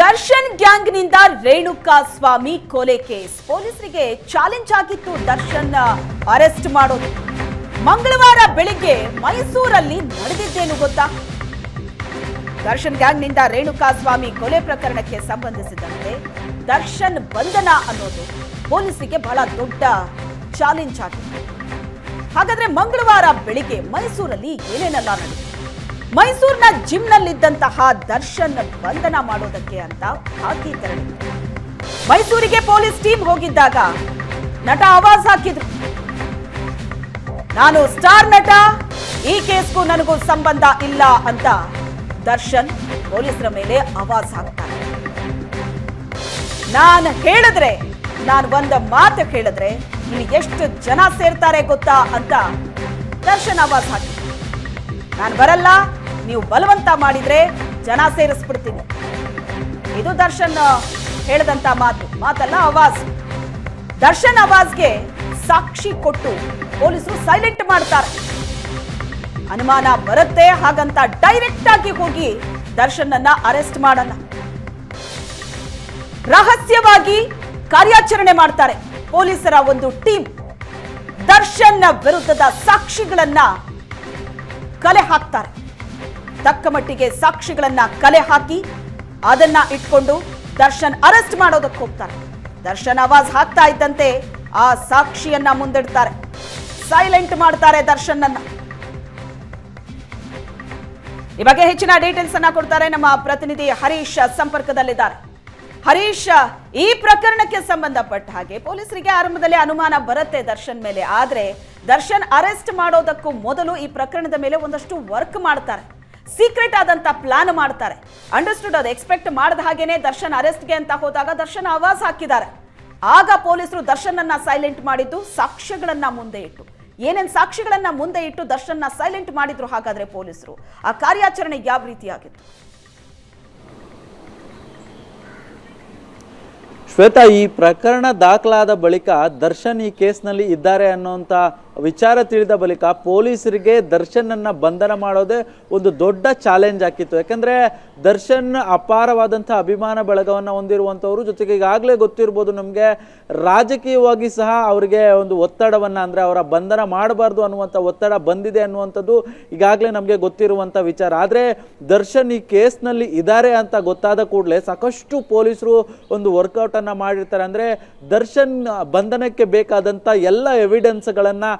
ದರ್ಶನ್ ಗ್ಯಾಂಗ್ನಿಂದ ರೇಣುಕಾ ಸ್ವಾಮಿ ಕೊಲೆ ಕೇಸ್. ಪೊಲೀಸರಿಗೆ ಚಾಲೆಂಜ್ ಆಗಿತ್ತು ದರ್ಶನ್ ಅರೆಸ್ಟ್ ಮಾಡೋದು. ಮಂಗಳವಾರ ಬೆಳಿಗ್ಗೆ ಮೈಸೂರಲ್ಲಿ ನಡೆದಿದ್ದೇನು ಗೊತ್ತಾ? ದರ್ಶನ್ ಗ್ಯಾಂಗ್ನಿಂದ ರೇಣುಕಾ ಸ್ವಾಮಿ ಕೊಲೆ ಪ್ರಕರಣಕ್ಕೆ ಸಂಬಂಧಿಸಿದಂತೆ ದರ್ಶನ್ ಬಂಧನ ಅನ್ನೋದು ಪೊಲೀಸರಿಗೆ ಬಹಳ ದೊಡ್ಡ ಚಾಲೆಂಜ್ ಆಗಿತ್ತು. ಹಾಗಾದ್ರೆ ಮಂಗಳವಾರ ಬೆಳಿಗ್ಗೆ ಮೈಸೂರಲ್ಲಿ ಏನೇನೆಲ್ಲ ನಡೆಯಿತು ಮೈಸೂರಿನ ಜಿಮ್ನಲ್ಲಿದ್ದಂತಹ ದರ್ಶನ್ ಬಂಧನ ಮಾಡೋದಕ್ಕೆ ಅಂತ ಹಾಕಿ ತೆರಳಿದ್ರು ಮೈಸೂರಿಗೆ ಪೊಲೀಸ್ ಟೀಮ್ ಹೋಗಿದ್ದಾಗ ನಟ ಆವಾಜ್ ಹಾಕಿದ್ರು. ನಾನು ಸ್ಟಾರ್ ನಟ, ಈ ಕೇಸ್ಗೂ ನನಗೂ ಸಂಬಂಧ ಇಲ್ಲ ಅಂತ ದರ್ಶನ್ ಪೊಲೀಸರ ಮೇಲೆ ಆವಾಜ್ ಹಾಕ್ತಾರೆ. ನಾನು ಹೇಳಿದ್ರೆ, ನಾನು ಒಂದು ಮಾತು ಹೇಳಿದ್ರೆ ಇಲ್ಲಿ ಎಷ್ಟು ಜನ ಸೇರ್ತಾರೆ ಗೊತ್ತಾ ಅಂತ ದರ್ಶನ್ ಆವಾಜ್ ಹಾಕಿದ್ರು. ನಾನು ಬರಲ್ಲ ನೀವು ಬಲವಂತ ಮಾಡಿದ್ರೆ ಜನ ಸೇರಿಸ್ಬಿಡ್ತೀನಿ. ಇದು ದರ್ಶನ್ ಹೇಳಿದಂತ ಮಾತು. ಮಾತಲ್ಲ, ಅವಾಜ್. ದರ್ಶನ್ ಅವಾಜ್ಗೆ ಸಾಕ್ಷಿ ಕೊಟ್ಟು ಪೊಲೀಸರು ಸೈಲೆಂಟ್ ಮಾಡ್ತಾರೆ. ಅನುಮಾನ ಬರುತ್ತೆ, ಹಾಗಂತ ಡೈರೆಕ್ಟ್ ಆಗಿ ಹೋಗಿ ದರ್ಶನ್ ಅನ್ನ ಅರೆಸ್ಟ್ ಮಾಡಲ್ಲ. ರಹಸ್ಯವಾಗಿ ಕಾರ್ಯಾಚರಣೆ ಮಾಡ್ತಾರೆ ಪೊಲೀಸರ ಒಂದು ಟೀಮ್. ದರ್ಶನ್ ವಿರುದ್ಧದ ಸಾಕ್ಷಿಗಳನ್ನ ಕಲೆ ಹಾಕ್ತಾರೆ. ತಕ್ಕ ಮಟ್ಟಿಗೆ ಸಾಕ್ಷಿಗಳನ್ನ ಕಲೆ ಹಾಕಿ ಅದನ್ನ ಇಟ್ಕೊಂಡು ದರ್ಶನ್ ಅರೆಸ್ಟ್ ಮಾಡೋದಕ್ಕೆ ಹೋಗ್ತಾರೆ. ದರ್ಶನ್ ಆವಾಜ್ ಹಾಕ್ತಾ ಇದ್ದಂತೆ ಆ ಸಾಕ್ಷಿಯನ್ನ ಮುಂದಿಡ್ತಾರೆ. ಸೈಲೆಂಟ್ ಮಾಡ್ತಾರೆ ದರ್ಶನ್ ಅನ್ನ ಈ ಬಗ್ಗೆ ಹೆಚ್ಚಿನ ಡೀಟೇಲ್ಸ್ ಅನ್ನ ಕೊಡ್ತಾರೆ ನಮ್ಮ ಪ್ರತಿನಿಧಿ ಹರೀಶ್ ಸಂಪರ್ಕದಲ್ಲಿದ್ದಾರೆ. ಹರೀಶ್, ಈ ಪ್ರಕರಣಕ್ಕೆ ಸಂಬಂಧಪಟ್ಟ ಹಾಗೆ ಪೊಲೀಸರಿಗೆ ಆರಂಭದಲ್ಲಿ ಅನುಮಾನ ಬರುತ್ತೆ ದರ್ಶನ್ ಮೇಲೆ. ಆದ್ರೆ ದರ್ಶನ್ ಅರೆಸ್ಟ್ ಮಾಡೋದಕ್ಕೂ ಮೊದಲು ಈ ಪ್ರಕರಣದ ಮೇಲೆ ಒಂದಷ್ಟು ವರ್ಕ್ ಮಾಡ್ತಾರೆ. ಸೀಕ್ರೆಟ್ ಆದಂತ ಪ್ಲಾನ್ ಮಾಡ್ತಾರೆ. ಅಂಡರ್ಸ್ಟುಡ್ ಅದು. ಎಕ್ಸ್ಪೆಕ್ಟ್ ಮಾಡದ ಹಾಗೇನೆ ದರ್ಶನ್ ಅರೆಸ್ಟ್ಗೆ ಅಂತ ಹೋದಾಗ ದರ್ಶನ್ ಆವಾಜ್ ಹಾಕಿದ್ದಾರೆ. ಆಗ ಪೊಲೀಸರು ದರ್ಶನನ್ನ ಸೈಲೆಂಟ್ ಮಾಡಿದ್ದು, ಸಾಕ್ಷ್ಯಗಳನ್ನ ಮುಂದೆ ಇಟ್ಟು. ಏನೇನ್ ಸಾಕ್ಷಿಗಳನ್ನ ಮುಂದೆ ಇಟ್ಟು ದರ್ಶನ್ನ ಸೈಲೆಂಟ್ ಮಾಡಿದ್ರು ಹಾಗಾದ್ರೆ ಪೊಲೀಸರು? ಆ ಕಾರ್ಯಾಚರಣೆ ಯಾವ ರೀತಿಯಾಗಿತ್ತು? ಶ್ವೇತಾ, ಈ ಪ್ರಕರಣ ದಾಖಲಾದ ಬಳಿಕ ದರ್ಶನ್ ಈ ಕೇಸ್ನಲ್ಲಿ ಇದ್ದಾರೆ ಅನ್ನುವಂಥ ವಿಚಾರ ತಿಳಿದ ಬಳಿಕ ಪೊಲೀಸರಿಗೆ ದರ್ಶನನ್ನು ಬಂಧನ ಮಾಡೋದೇ ಒಂದು ದೊಡ್ಡ ಚಾಲೆಂಜ್ ಆಗಿತ್ತು. ಯಾಕಂದ್ರೆ ದರ್ಶನ್ ಅಪಾರವಾದಂಥ ಅಭಿಮಾನ ಬಳಗವನ್ನು ಹೊಂದಿರುವಂಥವ್ರು ಜೊತೆಗೆ ಈಗಾಗಲೇ ಗೊತ್ತಿರ್ಬೋದು ನಮಗೆ ರಾಜಕೀಯವಾಗಿ ಸಹ ಅವರಿಗೆ ಒಂದು ಒತ್ತಡವನ್ನ ಅಂದ್ರೆ ಅವರ ಬಂಧನ ಮಾಡಬಾರ್ದು ಅನ್ನುವಂಥ ಒತ್ತಡ ಬಂದಿದೆ ಅನ್ನುವಂಥದ್ದು ಈಗಾಗಲೇ ನಮಗೆ ಗೊತ್ತಿರುವಂಥ ವಿಚಾರ. ಆದರೆ ದರ್ಶನ್ ಈ ಕೇಸ್ನಲ್ಲಿ ಇದ್ದಾರೆ ಅಂತ ಗೊತ್ತಾದ ಕೂಡಲೇ ಸಾಕಷ್ಟು ಪೊಲೀಸರು ಒಂದು ವರ್ಕೌಟ್ ಅನ್ನ ಮಾಡಿರ್ತಾರೆ. ಅಂದ್ರೆ ದರ್ಶನ್ ಬಂಧನಕ್ಕೆ ಬೇಕಾದಂಥ ಎಲ್ಲ ಎವಿಡೆನ್ಸ್ಗಳನ್ನ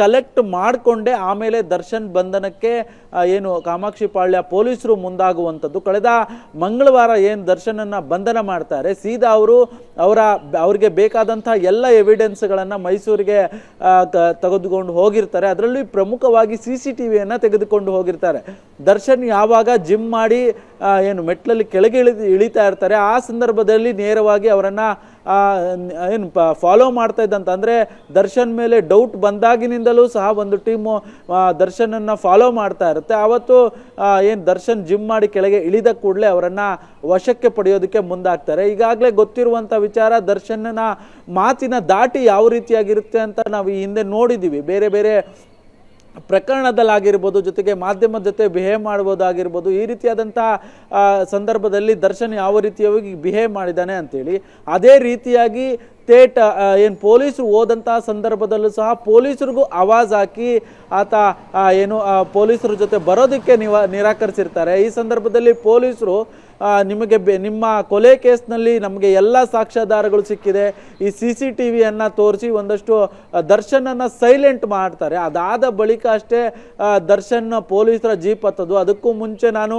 ಕಲೆಕ್ಟ್ ಮಾಡಿಕೊಂಡೆ ಆಮೇಲೆ ದರ್ಶನ್ ಬಂಧನಕ್ಕೆ ಏನು ಕಾಮಾಕ್ಷಿ ಪಾಳ್ಯ ಪೊಲೀಸರು ಮುಂದಾಗುವಂಥದ್ದು. ಕಳೆದ ಮಂಗಳವಾರ ಏನು ದರ್ಶನನ್ನ ಬಂಧನ ಮಾಡ್ತಾರೆ, ಸೀದಾ ಅವರು ಅವರ, ಅವ್ರಿಗೆ ಬೇಕಾದಂಥ ಎಲ್ಲ ಎವಿಡೆನ್ಸ್ಗಳನ್ನು ಮೈಸೂರಿಗೆ ತೆಗೆದುಕೊಂಡು ಹೋಗಿರ್ತಾರೆ. ಅದರಲ್ಲಿ ಪ್ರಮುಖವಾಗಿ ಸಿ ಸಿ ಟಿ ವಿಯನ್ನು ತೆಗೆದುಕೊಂಡು ಹೋಗಿರ್ತಾರೆ. ದರ್ಶನ್ ಯಾವಾಗ ಜಿಮ್ ಮಾಡಿ ಏನು ಮೆಟ್ಲಲ್ಲಿ ಕೆಳಗೆ ಇಳಿ ಇಳಿತಾ ಇರ್ತಾರೆ, ಆ ಸಂದರ್ಭದಲ್ಲಿ ನೇರವಾಗಿ ಅವರನ್ನು ಏನು ಫಾಲೋ ಮಾಡ್ತಾ ಇದ್ದಂತ. ಅಂದ್ರೆ ದರ್ಶನ್ ಮೇಲೆ ಡೌಟ್ ಬಂದಾಗಿನಿಂದಲೂ ಸಹ ಒಂದು ಟೀಮು ದರ್ಶನನ್ನ ಫಾಲೋ ಮಾಡ್ತಾ ಇರುತ್ತೆ. ಆವತ್ತು ಏನು ದರ್ಶನ್ ಜಿಮ್ ಮಾಡಿ ಕೆಳಗೆ ಇಳಿದ ಕೂಡಲೇ ಅವರನ್ನು ವಶಕ್ಕೆ ಪಡೆಯೋದಕ್ಕೆ ಮುಂದಾಗ್ತಾರೆ. ಈಗಾಗಲೇ ಗೊತ್ತಿರುವಂಥ ವಿಚಾರ ದರ್ಶನನ ಮಾತಿನ ದಾಟಿ ಯಾವ ರೀತಿಯಾಗಿರುತ್ತೆ ಅಂತ ನಾವು ಈ ಹಿಂದೆ ನೋಡಿದ್ದೀವಿ ಬೇರೆ ಬೇರೆ ಪ್ರಕರಣದಲ್ಲಾಗಿರ್ಬೋದು, ಜೊತೆಗೆ ಮಾಧ್ಯಮದ ಜೊತೆ ಬಿಹೇವ್ ಮಾಡ್ಬೋದಾಗಿರ್ಬೋದು, ಈ ರೀತಿಯಾದಂಥ ಸಂದರ್ಭದಲ್ಲಿ ದರ್ಶನ್ ಯಾವ ರೀತಿಯಾಗಿ ಬಿಹೇವ್ ಮಾಡಿದ್ದಾನೆ ಅಂತೇಳಿ, ಅದೇ ರೀತಿಯಾಗಿ ತೇಟ ಏನು ಪೊಲೀಸರು ಹೋದಂತಹ ಸಂದರ್ಭದಲ್ಲೂ ಸಹ ಪೊಲೀಸರಿಗೂ ಆವಾಜ್ ಹಾಕಿ ಆತ ಏನು ಪೊಲೀಸರ ಜೊತೆ ಬರೋದಕ್ಕೆ ನಿವ, ನಿರಾಕರಿಸಿರ್ತಾರೆ. ಈ ಸಂದರ್ಭದಲ್ಲಿ ಪೊಲೀಸರು ನಿಮಗೆ ನಿಮ್ಮ ಕೊಲೆ ಕೇಸ್ನಲ್ಲಿ ನಮಗೆ ಎಲ್ಲ ಸಾಕ್ಷ್ಯಾಧಾರಗಳು ಸಿಕ್ಕಿದೆ. ಈ ಸಿ ಸಿ ಟಿ ವಿಯನ್ನು ತೋರಿಸಿ ಒಂದಷ್ಟು ದರ್ಶನನ್ನು ಸೈಲೆಂಟ್ ಮಾಡ್ತಾರೆ. ಅದಾದ ಬಳಿಕ ಅಷ್ಟೇ ದರ್ಶನ್ ಪೊಲೀಸರ ಜೀಪ್ ಹತ್ತದು. ಅದಕ್ಕೂ ಮುಂಚೆ ನಾನು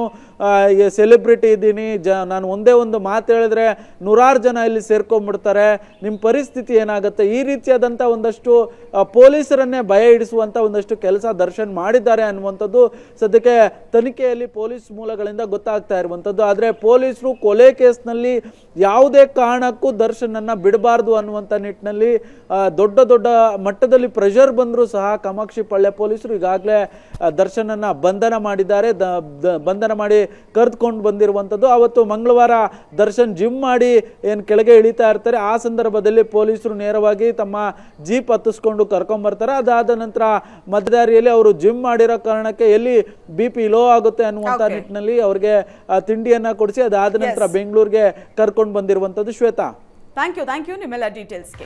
ಸೆಲೆಬ್ರಿಟಿ ಇದ್ದೀನಿ, ಜ, ನಾನು ಒಂದೇ ಒಂದು ಮಾತು ಹೇಳಿದ್ರೆ ನೂರಾರು ಜನ ಇಲ್ಲಿ ಸೇರ್ಕೊಂಡ್ಬಿಡ್ತಾರೆ ನಿಮ್ಮ ಪರಿಸ್ಥಿತಿ ಏನಾಗುತ್ತೆ? ಈ ರೀತಿಯಾದಂಥ ಒಂದಷ್ಟು ಪೊಲೀಸರನ್ನೇ ಭಯ ಇಡಿಸುವಂಥ ಒಂದಷ್ಟು ಕೆಲಸ ದರ್ಶನ್ ಮಾಡಿದ್ದಾರೆ ಅನ್ನುವಂಥದ್ದು ಸದ್ಯಕ್ಕೆ ತನಿಖೆಯಲ್ಲಿ ಪೊಲೀಸ್ ಮೂಲಗಳಿಂದ ಗೊತ್ತಾಗ್ತಾ ಇರುವಂಥದ್ದು. ಆದರೆ ಪೊಲೀಸರು ಕೊಲೆ ಕೇಸ್ನಲ್ಲಿ ಯಾವುದೇ ಕಾರಣಕ್ಕೂ ದರ್ಶನನ್ನು ಬಿಡಬಾರ್ದು ಅನ್ನುವಂಥ ನಿಟ್ಟಿನಲ್ಲಿ ದೊಡ್ಡ ದೊಡ್ಡ ಮಟ್ಟದಲ್ಲಿ ಪ್ರೆಷರ್ ಬಂದರೂ ಸಹ ಕಾಮಾಕ್ಷಿ ಪಳ್ಳೆ ಪೊಲೀಸರು ಈಗಾಗಲೇ ದರ್ಶನನ್ನು ಬಂಧನ ಮಾಡಿದ್ದಾರೆ. ಬಂಧನ ಮಾಡಿ ಕರೆದುಕೊಂಡು ಬಂದಿರುವಂಥದ್ದು. ಅವತ್ತು ಮಂಗಳವಾರ ದರ್ಶನ್ ಜಿಮ್ ಮಾಡಿ ಏನು ಕೆಳಗೆ ಇಳಿತಾ ಇರ್ತಾರೆ. ಆ ಸಂದರ್ಭದಲ್ಲಿ ಪೊಲೀಸರು ನೇರವಾಗಿ ತಮ್ಮ ಜೀಪ್ ಹತ್ತಿಸ್ಕೊಂಡು ಕರ್ಕೊಂಬರ್ತಾರೆ ಅದಾದ ನಂತರ ಮಧ್ಯದಾರಿಯಲ್ಲಿ ಅವರು ಜಿಮ್ ಮಾಡಿರೋ ಕಾರಣಕ್ಕೆ ಎಲ್ಲಿ ಬಿ ಪಿ ಲೋ ಆಗುತ್ತೆ ಅನ್ನುವಂಥ. ನಿಟ್ಟಿನಲ್ಲಿ ಅವ್ರಿಗೆ ತಿಂಡಿಯನ್ನು ತಿಂಡಿಯನ್ನ ಕೊಡಿಸಿ ಅದಾದ ನಂತರ ಬೆಂಗಳೂರಿಗೆ ಕರ್ಕೊಂಡು ಬಂದಿರುವಂಥದ್ದು Shweta. Thank you thank you ನಿಮ್ಮೆಲ್ಲ ಡೀಟೇಲ್ಸ್ಗೆ